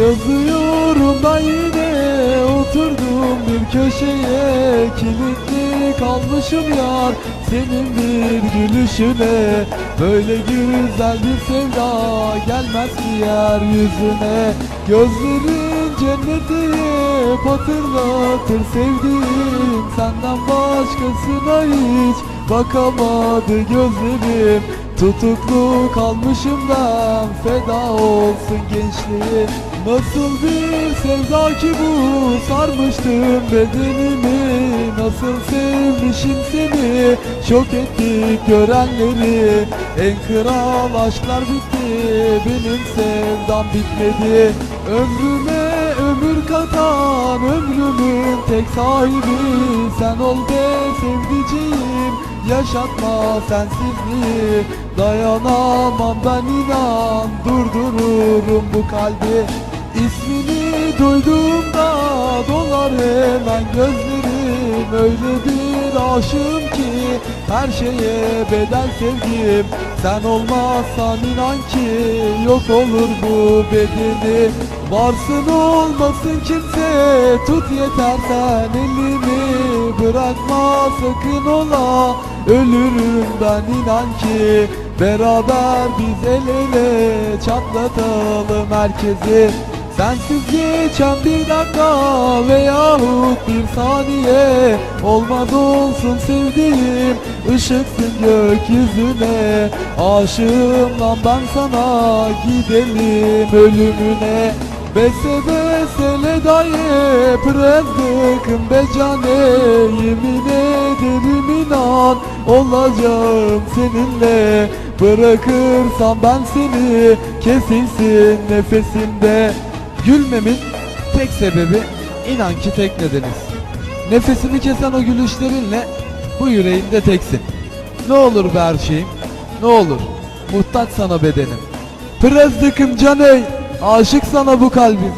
Yazıyorum ben yine oturdum bir köşeye. Kilitli kalmışım yar senin bir gülüşüne. Böyle güzel bir sevda gelmez ki yeryüzüne. Gözlerin cenneti hatırlatır sevdiğim. Senden başkasına hiç bakamadı gözlerim Tutuklu kalmışım ben feda olsun gençliğim. Nasıl bir sevda ki bu? Sarmıştım bedenimi. Nasıl sevmişim seni? Şok ettik görenleri. En kral aşklar bitti. Benim sevdam bitmedi. Ömrüme ömür katan ömrümün tek sahibi Sen ol be sevdiceğim. Yaşatma sensizliği. Dayanamam ben inan. Durdururum bu kalbi. İsmini duyduğumda dolar hemen gözlerim. Öyle bir aşığım ki her şeye bedel sevgim. Sen olmazsan inan ki yok olur bu bedeni Varsın olmasın kimse tut yeter sen elimi. Bırakma sakın ola ölürüm ben inan ki. Beraber biz el ele çatlatalım herkesi Sensiz geçen bir dakika veyahut bir saniye Olmaz olsun sevdiğim ışıksın gökyüzüne. Aşığım lan ben sana gidelim ölümüne. Bese bese le daye prezdıkım be cane. Yemin ederim inan olacağım seninle. Bırakırsam ben seni kesilsin nefesimde Gülmemin tek sebebi inan ki tek nedeniz. Nefesimi kesen o gülüşlerinle bu yüreğimde teksin. Ne olur be her şeyim ne olur. Muhtaç sana bedenim. Prezdıkım caney aşık sana bu kalbim